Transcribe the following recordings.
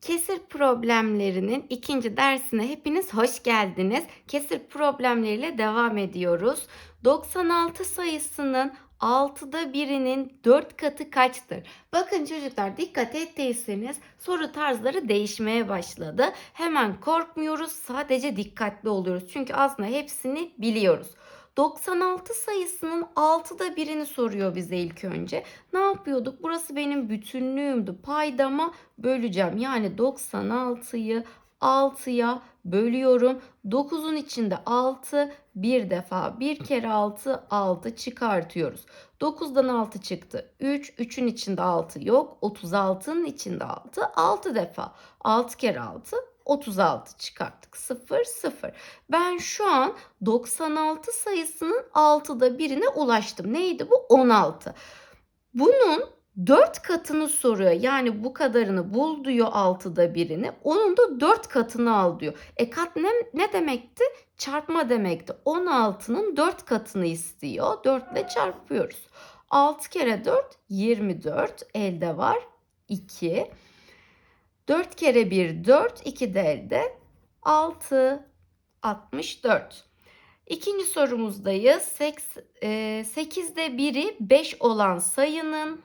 Kesir problemlerinin ikinci dersine hepiniz hoş geldiniz. Kesir problemleriyle devam ediyoruz. 96 sayısının 6'da birinin 4 katı kaçtır? Bakın çocuklar dikkat ettiyseniz soru tarzları değişmeye başladı. Hemen korkmuyoruz sadece dikkatli oluyoruz. Çünkü aslında hepsini biliyoruz. 96 sayısının 6'da birini soruyor bize ilk önce. Ne yapıyorduk? Burası benim bütünlüğümdü. Paydama böleceğim. Yani 96'yı 6'ya bölüyorum. 9'un içinde 6 bir defa bir kere 6 6 çıkartıyoruz. 9'dan 6 çıktı. 3 3'ün içinde 6 yok. 36'nın içinde 6 6 defa. 6 kere 6 36 çıkarttık. 0 0. Ben şu an 96 sayısının 6'da birine ulaştım. Neydi bu? 16. Bunun 4 katını soruyor. Yani bu kadarını bul diyor 6'da birini. Onun da 4 katını al diyor. E kat ne, ne demekti? Çarpma demekti. 16'nın 4 katını istiyor. 4 ile çarpıyoruz. 6 kere 4 24 elde var. 2. 4 kere 1 4 2 de elde 6 64. İkinci sorumuzdayız. 8'de 1'i 5 olan sayının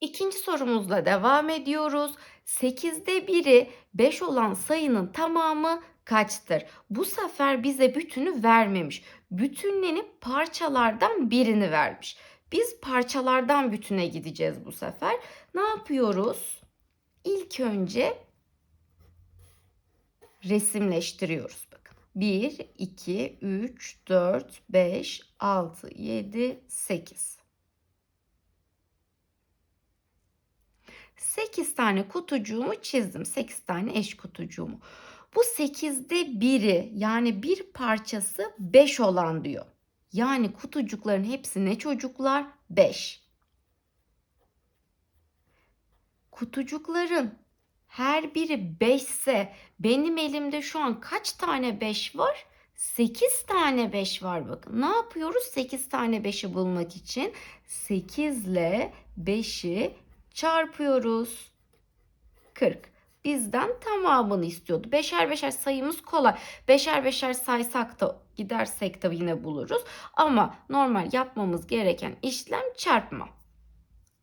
İkinci sorumuzla devam ediyoruz. 8'de 1'i 5 olan sayının tamamı kaçtır? Bu sefer bize bütünü vermemiş. Bütünlenip parçalardan birini vermiş. Biz parçalardan bütüne gideceğiz bu sefer. Ne yapıyoruz? İlk önce resimleştiriyoruz. Bakın. 1, 2, 3, 4, 5, 6, 7, 8. 8 tane kutucuğumu çizdim. 8 tane eş kutucuğumu. Bu 8'de biri yani bir parçası 5 olan diyor. Yani kutucukların hepsi ne çocuklar? 5. Kutucukların her biri 5 ise benim elimde şu an kaç tane 5 var? 8 tane 5 var bakın. Ne yapıyoruz 8 tane 5'i bulmak için? 8 ile 5'i çarpıyoruz. 40. Bizden tamamını istiyordu. Beşer beşer sayımız kolay. Beşer beşer saysak da gidersek de yine buluruz. Ama normal yapmamız gereken işlem çarpma.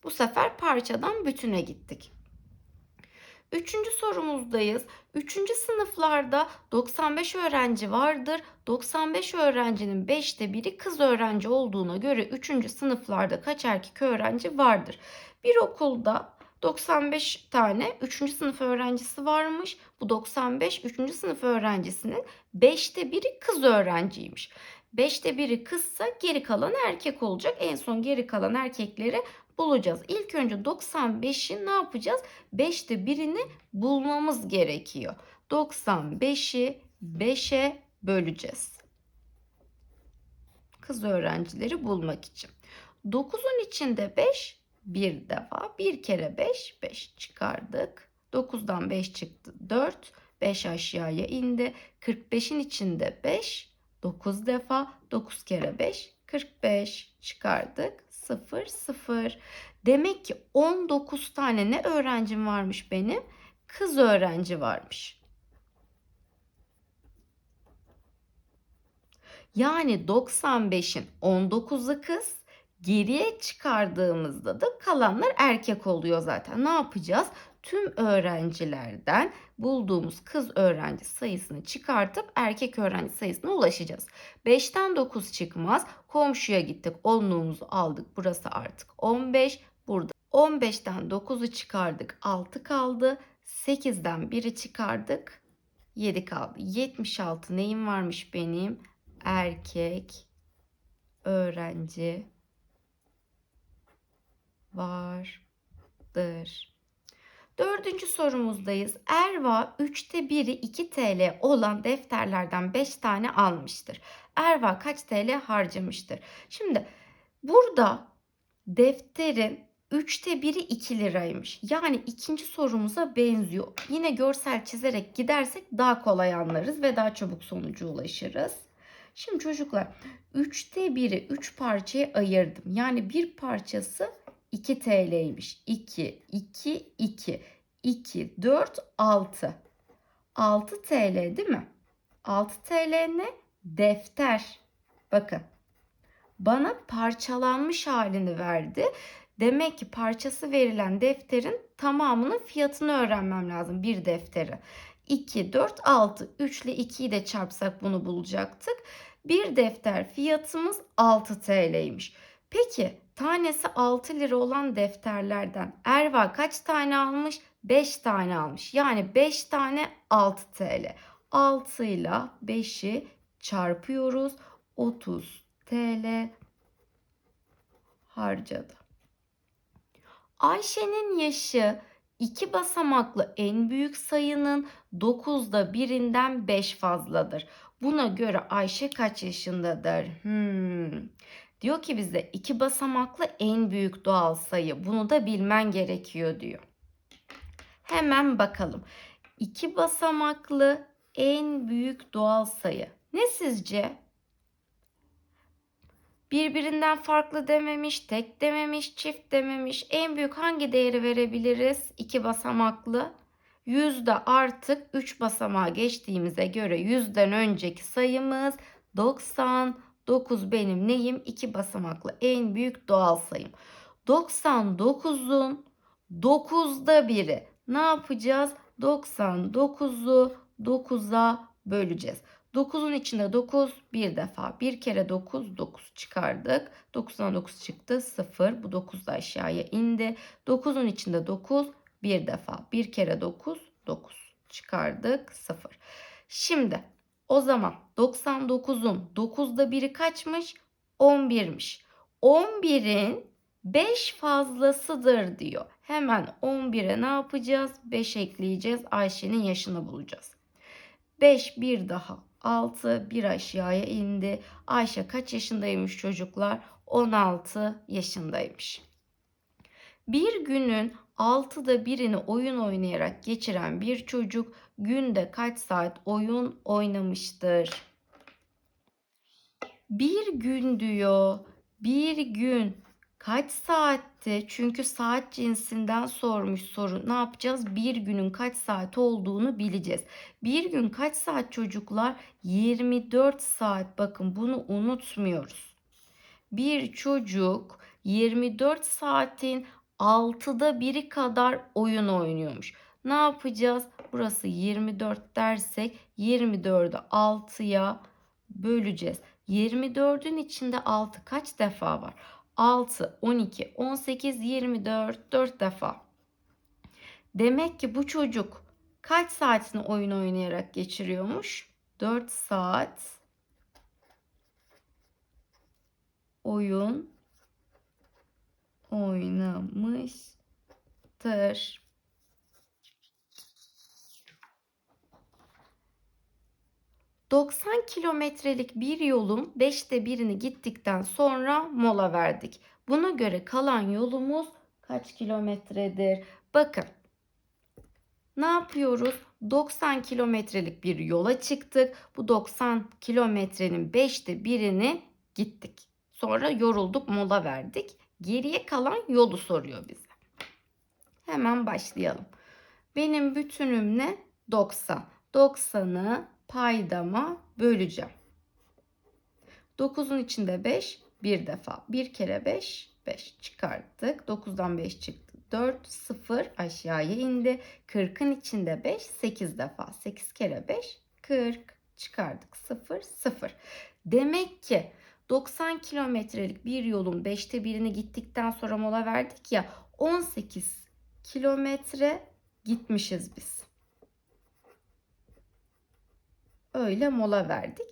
Bu sefer parçadan bütüne gittik. Üçüncü sorumuzdayız. Üçüncü sınıflarda 95 öğrenci vardır. 95 öğrencinin 5'te biri kız öğrenci olduğuna göre üçüncü sınıflarda kaç erkek öğrenci vardır? Bir okulda 95 tane 3. sınıf öğrencisi varmış. Bu 95 3. sınıf öğrencisinin 5'te biri kız öğrenciymiş. 5'te biri kızsa geri kalan erkek olacak. En son geri kalan erkekleri bulacağız. İlk önce 95'i ne yapacağız? 5'te birini bulmamız gerekiyor. 95'i 5'e böleceğiz. Kız öğrencileri bulmak için. 9'un içinde 5 bir defa. Bir kere 5 5 çıkardık. 9'dan 5 çıktı 4. 5 aşağıya indi. 45'in içinde 5 9 defa. 9 kere 5 45 çıkardık. 0 0. Demek ki 19 tane ne öğrencim varmış benim? Kız öğrenci varmış. Yani 95'in 19'u kız, geriye çıkardığımızda da kalanlar erkek oluyor zaten. Ne yapacağız? Tüm öğrencilerden bulduğumuz kız öğrenci sayısını çıkartıp erkek öğrenci sayısına ulaşacağız. 5'ten 9 çıkmaz. Komşuya gittik. Onluğumuzu aldık. Burası artık 15. Burada 15'ten 9'u çıkardık. 6 kaldı. 8'den 1'i çıkardık. 7 kaldı. 76 neyim varmış benim? Erkek öğrenci vardır. Dördüncü sorumuzdayız. Erva 3'te 1'i 2 TL olan defterlerden 5 tane almıştır. Erva kaç TL harcamıştır? Şimdi burada defterin 3'te 1'i 2 liraymış. Yani ikinci sorumuza benziyor. Yine görsel çizerek gidersek daha kolay anlarız ve daha çabuk sonuca ulaşırız. Şimdi çocuklar 3'te 1'i 3 parçaya ayırdım. Yani bir parçası 2 TL'ymiş. 2, 2, 2. 2, 4, 6. 6 TL değil mi? 6 TL ne? Defter. Bakın. Bana parçalanmış halini verdi. Demek ki parçası verilen defterin tamamının fiyatını öğrenmem lazım bir defteri. 2, 4, 6. 3 ile 2'yi de çarpsak bunu bulacaktık. Bir defter fiyatımız 6 TL'ymiş. Peki tanesi 6 lira olan defterlerden Erva kaç tane almış? 5 tane almış. Yani 5 tane 6 TL. 6 ile 5'i çarpıyoruz. 30 TL harcadı. Ayşe'nin yaşı iki basamaklı en büyük sayının 9'da birinden 5 fazladır. Buna göre Ayşe kaç yaşındadır? Hmm. Diyor ki bize iki basamaklı en büyük doğal sayı. Bunu da bilmen gerekiyor diyor. Hemen bakalım. İki basamaklı en büyük doğal sayı. Ne sizce? Birbirinden farklı dememiş, tek dememiş, çift dememiş. En büyük hangi değeri verebiliriz? İki basamaklı. Yüzde artık 3 basamağa geçtiğimize göre yüzden önceki sayımız 99 benim neyim? 2 basamaklı en büyük doğal sayım. 99'un 9'da biri. Ne yapacağız? 99'u 9'a böleceğiz. 9'un içinde 9 bir defa. Bir kere 9 9 çıkardık. 9'dan 9 çıktı 0. Bu 9 da aşağıya indi. 9'un içinde 9 bir defa. Bir kere 9 9 çıkardık 0. Şimdi o zaman 99'un 9'da biri kaçmış? 11'miş. 11'in 5 fazlasıdır diyor. Hemen 11'e ne yapacağız? 5 ekleyeceğiz. Ayşe'nin yaşını bulacağız. 5 bir daha 6 bir aşağıya indi. Ayşe kaç yaşındaymış çocuklar? 16 yaşındaymış. Bir günün 6'da birini oyun oynayarak geçiren bir çocuk günde kaç saat oyun oynamıştır? Bir gün diyor. Bir gün kaç saatte? Çünkü saat cinsinden sormuş soru. Ne yapacağız? Bir günün kaç saat olduğunu bileceğiz. Bir gün kaç saat çocuklar? 24 saat. Bakın bunu unutmuyoruz. Bir çocuk 24 saatin 6'da biri kadar oyun oynuyormuş. Ne yapacağız? Burası 24 dersek 24'ü 6'ya böleceğiz. 24'ün içinde 6 kaç defa var? 6, 12, 18, 24, 4 defa. Demek ki bu çocuk kaç saatini oyun oynayarak geçiriyormuş? 4 saat oyun oynamıştır. ...90 kilometrelik bir yolun 5'te birini gittikten sonra mola verdik. Buna göre kalan yolumuz kaç kilometredir? Bakın. Ne yapıyoruz? 90 kilometrelik bir yola çıktık. Bu 90 kilometrenin 5'te birini gittik. Sonra yorulduk, mola verdik. Geriye kalan yolu soruyor bize. Hemen başlayalım. Benim bütünüm ne? 90. 90'ı paydama böleceğim. 9'un içinde 5 bir defa. Bir kere 5 5 çıkarttık. 9'dan 5 çıktı. 4 0 aşağıya indi. 40'ın içinde 5 8 defa. 8 kere 5 40 çıkardık. 0 0. Demek ki 90 kilometrelik bir yolun 5'te birini gittikten sonra mola verdik ya 18 kilometre gitmişiz biz. Öyle mola verdik.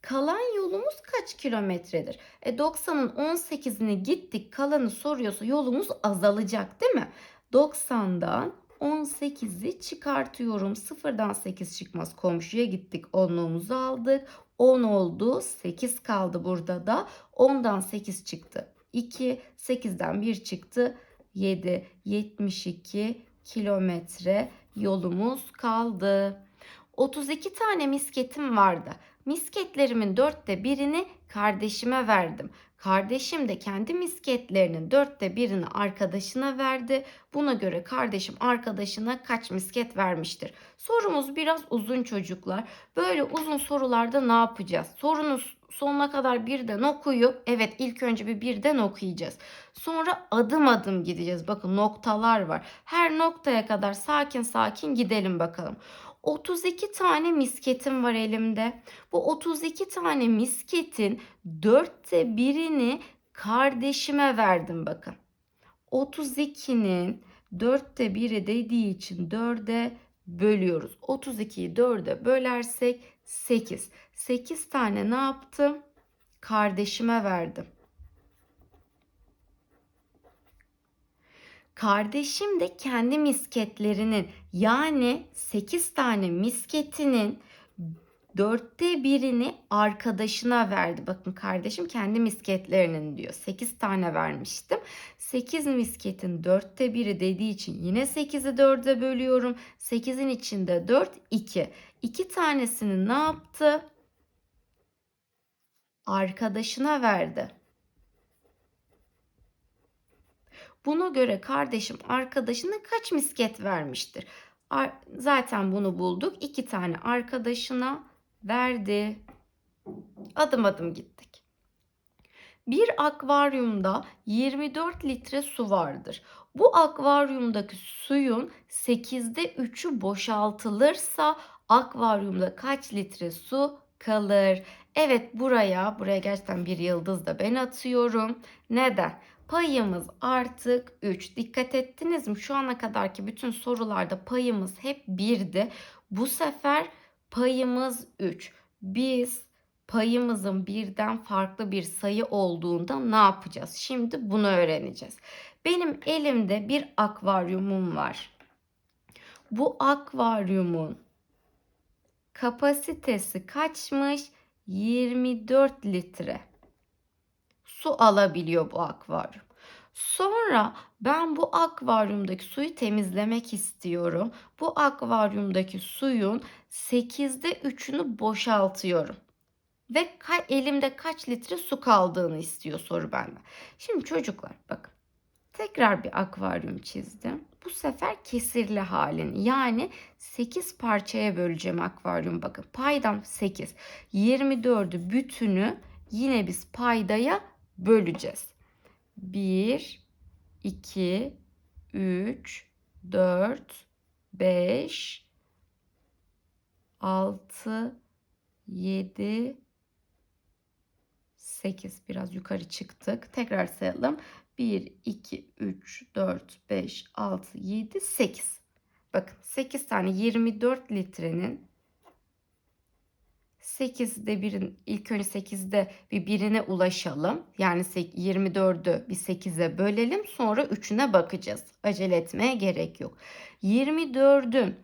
Kalan yolumuz kaç kilometredir? E 90'ın 18'ini gittik kalanı soruyorsa yolumuz azalacak değil mi? 90'dan 18'i çıkartıyorum. Sıfırdan 8 çıkmaz. Komşuya gittik. Onluğumuzu aldık. 10 oldu. 8 kaldı burada da. 10'dan 8 çıktı. 2. 8'den 1 çıktı. 7. 72 kilometre yolumuz kaldı. 32 tane misketim vardı. Misketlerimin dörtte birini kardeşime verdim. Kardeşim de kendi misketlerinin dörtte birini arkadaşına verdi. Buna göre kardeşim arkadaşına kaç misket vermiştir? Sorumuz biraz uzun çocuklar. Böyle uzun sorularda ne yapacağız? Sorunun sonuna kadar birden okuyup evet ilk önce bir birden okuyacağız. Sonra adım adım gideceğiz. Bakın noktalar var. Her noktaya kadar sakin sakin gidelim bakalım. 32 tane misketim var elimde. Bu 32 tane misketin dörtte birini kardeşime verdim bakın. 32'nin dörtte biri dediği için dörde bölüyoruz. 32'yi dörde bölersek 8. 8 tane ne yaptım? Kardeşime verdim. Kardeşim de kendi misketlerinin yani 8 tane misketinin dörtte birini arkadaşına verdi. Bakın kardeşim kendi misketlerinin diyor. 8 tane vermiştim. 8 misketin dörtte biri dediği için yine 8'i 4'e bölüyorum. 8'in içinde 4, 2. 2 tanesini ne yaptı? Arkadaşına verdi. Buna göre kardeşim arkadaşına kaç misket vermiştir? Zaten bunu bulduk. İki tane arkadaşına verdi. Adım adım gittik. Bir akvaryumda 24 litre su vardır. Bu akvaryumdaki suyun 8'de 3'ü boşaltılırsa akvaryumda kaç litre su kalır? Evet buraya, buraya gerçekten bir yıldız da ben atıyorum. Neden? Payımız artık 3. Dikkat ettiniz mi? Şu ana kadarki bütün sorularda payımız hep 1'di. Bu sefer payımız 3. Biz payımızın birden farklı bir sayı olduğunda ne yapacağız? Şimdi bunu öğreneceğiz. Benim elimde bir akvaryumum var. Bu akvaryumun kapasitesi kaçmış? 24 litre su alabiliyor bu akvaryum. Sonra ben bu akvaryumdaki suyu temizlemek istiyorum. Bu akvaryumdaki suyun 8'de 3'ünü boşaltıyorum. Ve elimde kaç litre su kaldığını istiyor soru benden. Şimdi çocuklar bakın. Tekrar bir akvaryum çizdim. Bu sefer kesirli halini yani 8 parçaya böleceğim akvaryum bakın. Paydam 8. 24'ü bütünü yine biz paydaya böleceğiz. 1, 2, 3, 4, 5, 6, 7, 8. Biraz yukarı çıktık. Tekrar sayalım. 1, 2, 3, 4, 5, 6, 7, 8. Bakın 8 tane 24 litrenin 8'de birin ilk önce 8'de bir birine ulaşalım. Yani 24'ü bir 8'e bölelim. Sonra 3'üne bakacağız. Acele etmeye gerek yok. 24'ün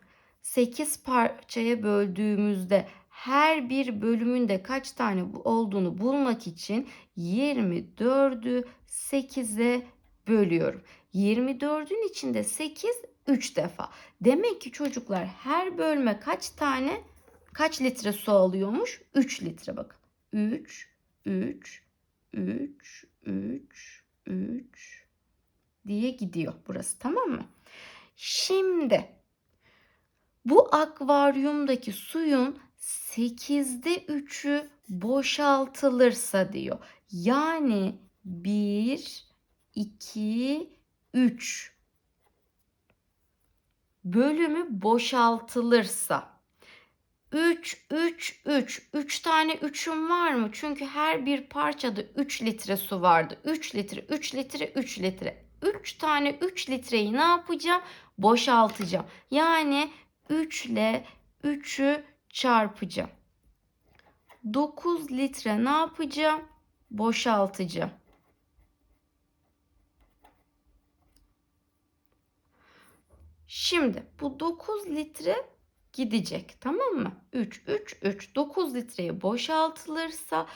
8 parçaya böldüğümüzde her bir bölümünde kaç tane olduğunu bulmak için 24'ü 8'e bölüyorum. 24'ün içinde 8 3 defa. Demek ki çocuklar her bölme kaç tane kaç litre su alıyormuş? 3 litre bakın. 3, 3, 3, 3, 3 diye gidiyor burası tamam mı? Şimdi bu akvaryumdaki suyun 8'de 3'ü boşaltılırsa diyor. Yani 1, 2, 3 bölümü boşaltılırsa 3, 3, 3. 3 tane 3'üm var mı? Çünkü her bir parçada 3 litre su vardı. 3 litre, 3 litre, 3 litre. 3 tane 3 litreyi ne yapacağım? Boşaltacağım. Yani 3 ile 3'ü çarpacağım. 9 litre ne yapacağım? Boşaltacağım. Şimdi bu 9 litre gidecek. Tamam mı? 3, 3, 3. 9 litreyi boşaltılırsa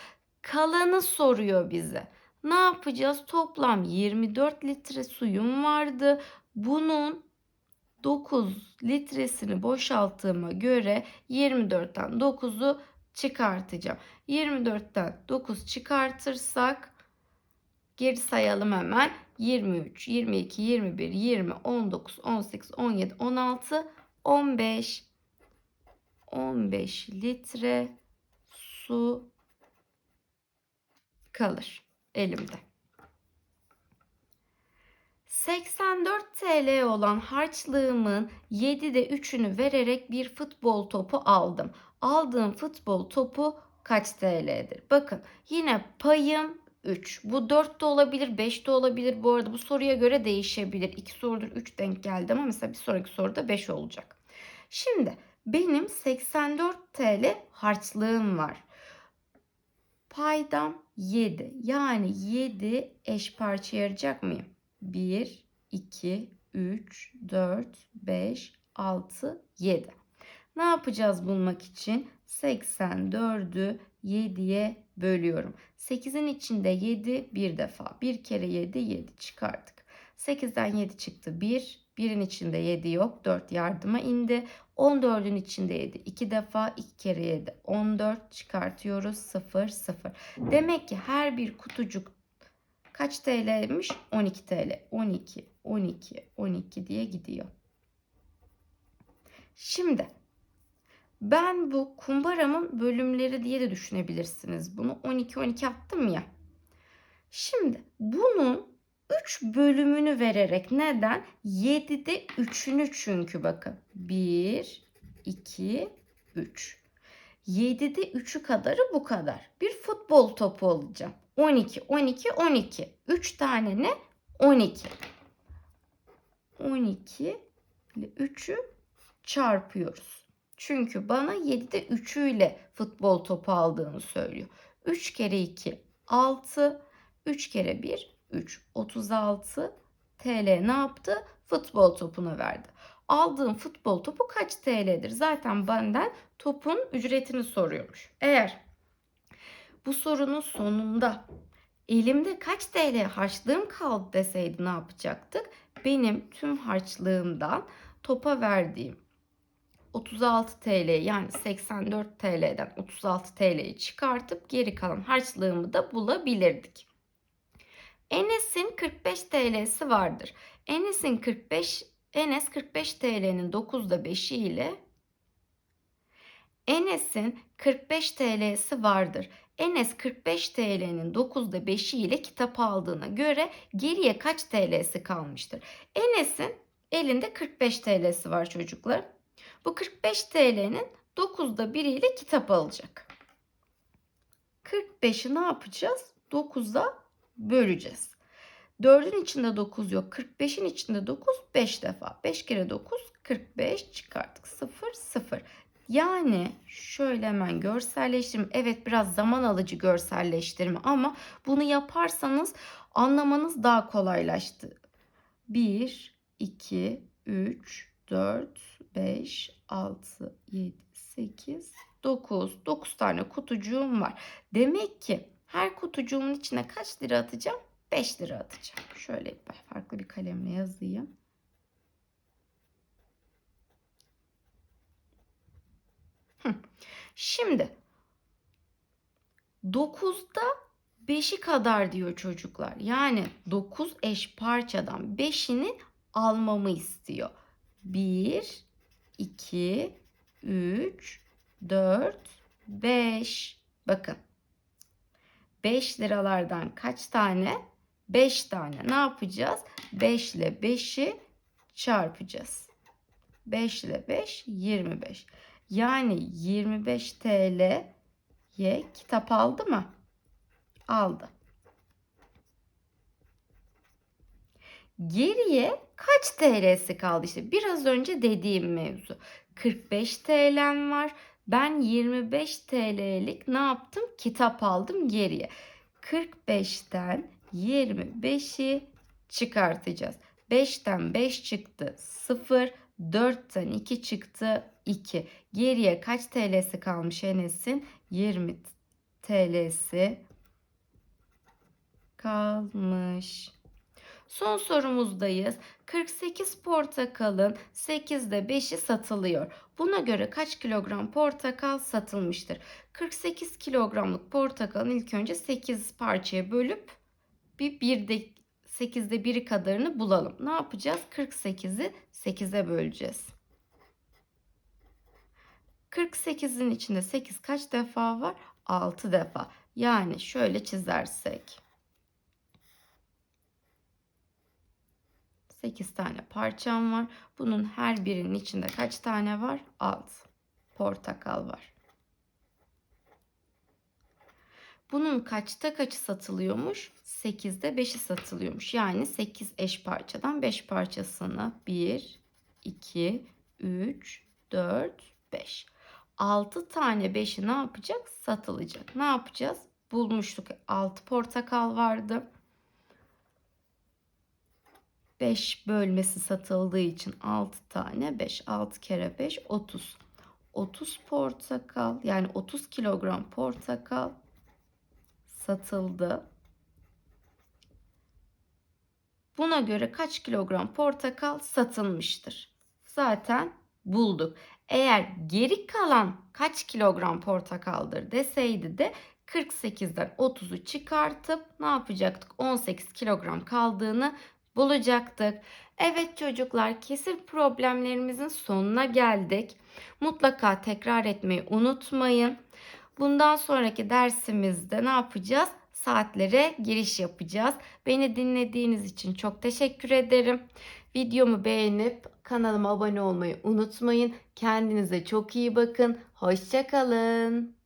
kalanı soruyor bize. Ne yapacağız? Toplam 24 litre suyum vardı. Bunun 9 litresini boşalttığıma göre 24'ten 9'u çıkartacağım. 24'ten 9 çıkartırsak Geri sayalım hemen. 23, 22, 21, 20, 19, 18, 17, 16, 15. 15 litre su kalır elimde. 84 TL olan harçlığımın 7'de 3'ünü vererek bir futbol topu aldım. Aldığım futbol topu kaç TL'dir? Bakın yine payım 3. Bu 4 de olabilir, 5 de olabilir. Bu arada bu soruya göre değişebilir. 2 sorudur 3 denk geldi ama mesela bir sonraki soruda 5 olacak. Şimdi benim 84 TL harçlığım var. Paydam 7. Yani 7 eş parça ayıracak mıyım? 1, 2, 3, 4, 5, 6, 7. Ne yapacağız bulmak için? 84'ü 7'ye bölüyorum. 8'in içinde 7 bir defa. Bir kere 7 7 çıkardık. 8'den 7 çıktı 1. 1'in içinde 7 yok. 4 yardıma indi. 14'ün içinde 7 2 defa. 2 kere 7 14 çıkartıyoruz. 0 0. Demek ki her bir kutucuk kaç TL'ymiş? 12 TL. 12 12 12 diye gidiyor. Şimdi ben bu kumbaramın bölümleri diye de düşünebilirsiniz. Bunu 12-12 attım ya. Şimdi bunun 3 bölümünü vererek neden? 7'de 3'ünü çünkü bakın. 1, 2, 3. 7'de 3'ü kadarı bu kadar. Bir futbol topu alacağım. 12, 12, 12. 3 tane ne? 12. 12 ile 3'ü çarpıyoruz. Çünkü bana 7'de 3'üyle futbol topu aldığını söylüyor. 3 kere 2 6, 3 kere 1 3, 36 TL ne yaptı? Futbol topuna verdi. Aldığım futbol topu kaç TL'dir? Zaten benden topun ücretini soruyormuş. Eğer bu sorunun sonunda elimde kaç TL harçlığım kaldı deseydi ne yapacaktık? Benim tüm harçlığımdan topa verdiğim 36 TL yani 84 TL'den 36 TL'yi çıkartıp geri kalan harçlığımı da bulabilirdik. Enes'in 45 TL'si vardır. Enes'in 45 Enes 45 TL'nin 9'da 5'i ile Enes'in 45 TL'si vardır. Enes 45 TL'nin 9'da 5'i ile kitap aldığına göre geriye kaç TL'si kalmıştır? Enes'in elinde 45 TL'si var çocuklar. Bu 45 TL'nin 9'da 1 ile kitap alacak. 45'i ne yapacağız? 9'da böleceğiz. 4'ün içinde 9 yok. 45'in içinde 9 5 defa. 5 kere 9 45 çıkarttık. 0 0. Yani şöyle hemen görselleştirme. Evet biraz zaman alıcı görselleştirme ama bunu yaparsanız anlamanız daha kolaylaştı. 1, 2, 3, 4, 5, 6, 7, 8, 9. 9 tane kutucuğum var. Demek ki her kutucuğumun içine kaç lira atacağım? 5 lira atacağım. Şöyle farklı bir kalemle yazayım. Şimdi 9'da 5'i kadar diyor çocuklar. Yani 9 eş parçadan 5'ini almamı istiyor. 1, 2, 3, 4, 5. Bakın 5 liralardan kaç tane? 5 tane. Ne yapacağız? 5 ile 5'i çarpacağız. 5 ile 5 25. Yani 25 TL'ye kitap aldı mı? Aldı. Geriye kaç TL'si kaldı işte biraz önce dediğim mevzu. 45 TL'm var. Ben 25 TL'lik ne yaptım? Kitap aldım geriye. 45'ten 25'i çıkartacağız. 5'ten 5 çıktı 0. 4'ten 2 çıktı 2. Geriye kaç TL'si kalmış Enes'in? 20 TL'si kalmış. Son sorumuzdayız. 48 portakalın 8'de 5'i satılıyor. Buna göre kaç kilogram portakal satılmıştır? 48 kilogramlık portakalın ilk önce 8 parçaya bölüp bir 1'de 8'de 1'i kadarını bulalım. Ne yapacağız? 48'i 8'e böleceğiz. 48'in içinde 8 kaç defa var? 6 defa. Yani şöyle çizersek. 8 tane parçam var. Bunun her birinin içinde kaç tane var? 6. Portakal var. Bunun kaçta kaçı satılıyormuş? 8'de 5'i satılıyormuş. Yani 8 eş parçadan 5 parçasını 1, 2, 3, 4, 5. 6 tane 5'i ne yapacak? Satılacak. Ne yapacağız? Bulmuştuk. 6 portakal vardı. 5 bölmesi satıldığı için 6 tane 5. 6 kere 5 30. 30 portakal yani 30 kilogram portakal satıldı. Buna göre kaç kilogram portakal satılmıştır? Zaten bulduk. Eğer geri kalan kaç kilogram portakaldır deseydi de 48'den 30'u çıkartıp ne yapacaktık? 18 kilogram kaldığını bulacaktık. Evet çocuklar kesir problemlerimizin sonuna geldik. Mutlaka tekrar etmeyi unutmayın. Bundan sonraki dersimizde ne yapacağız? Saatlere giriş yapacağız. Beni dinlediğiniz için çok teşekkür ederim. Videomu beğenip kanalıma abone olmayı unutmayın. Kendinize çok iyi bakın. Hoşçakalın.